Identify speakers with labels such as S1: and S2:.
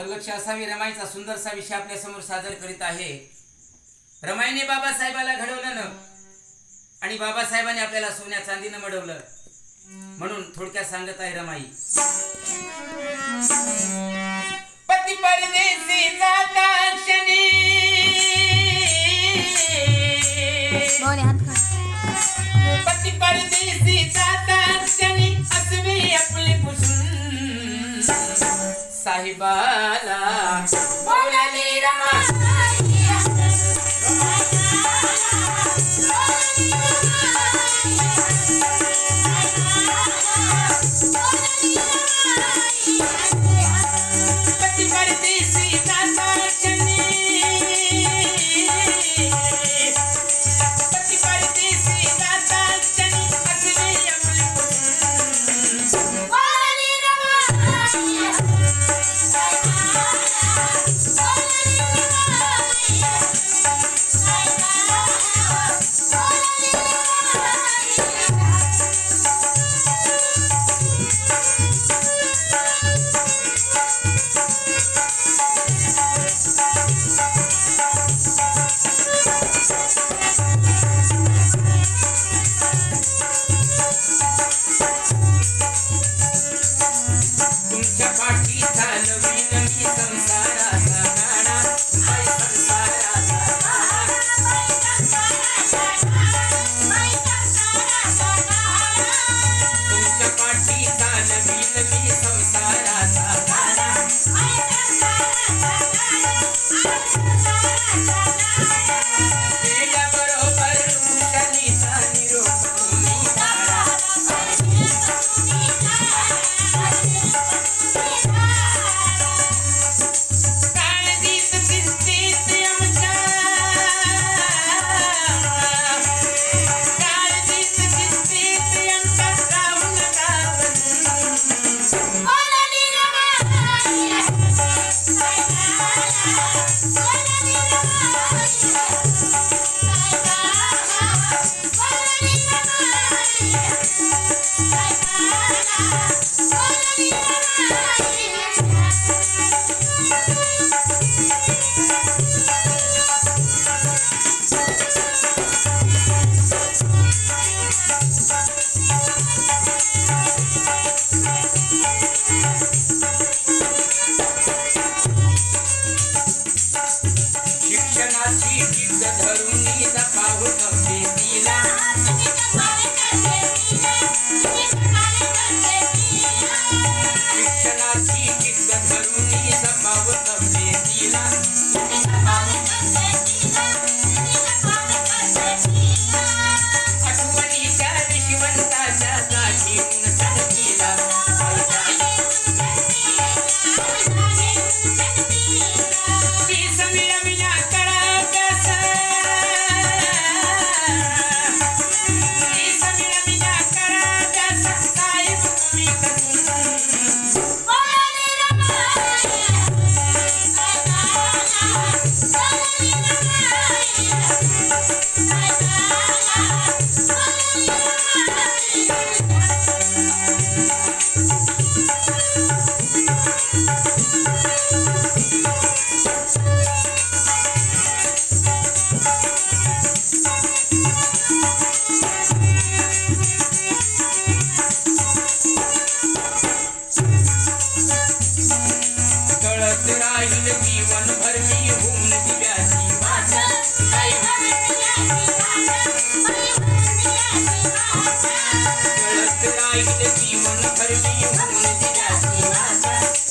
S1: तर लक्ष असावी रमाईचा सुंदरसा विषय आपल्यासमोर सादर करीत आहे. रमाईने बाबासाहेबाला घडवलं न आणि बाबासाहेबांनी आपल्याला सोन्या चांदीनं मडवलं. म्हणून थोडक्यात सांगत आहे रमाई. पती परदेशी जाता क्षणी. సాహిబాలా. Yeah. कळत राहील जीवनभर मी होऊन दिव्याची वाचा. कळत जीवन जीवनभर मी होऊन दिव्याची वाचा.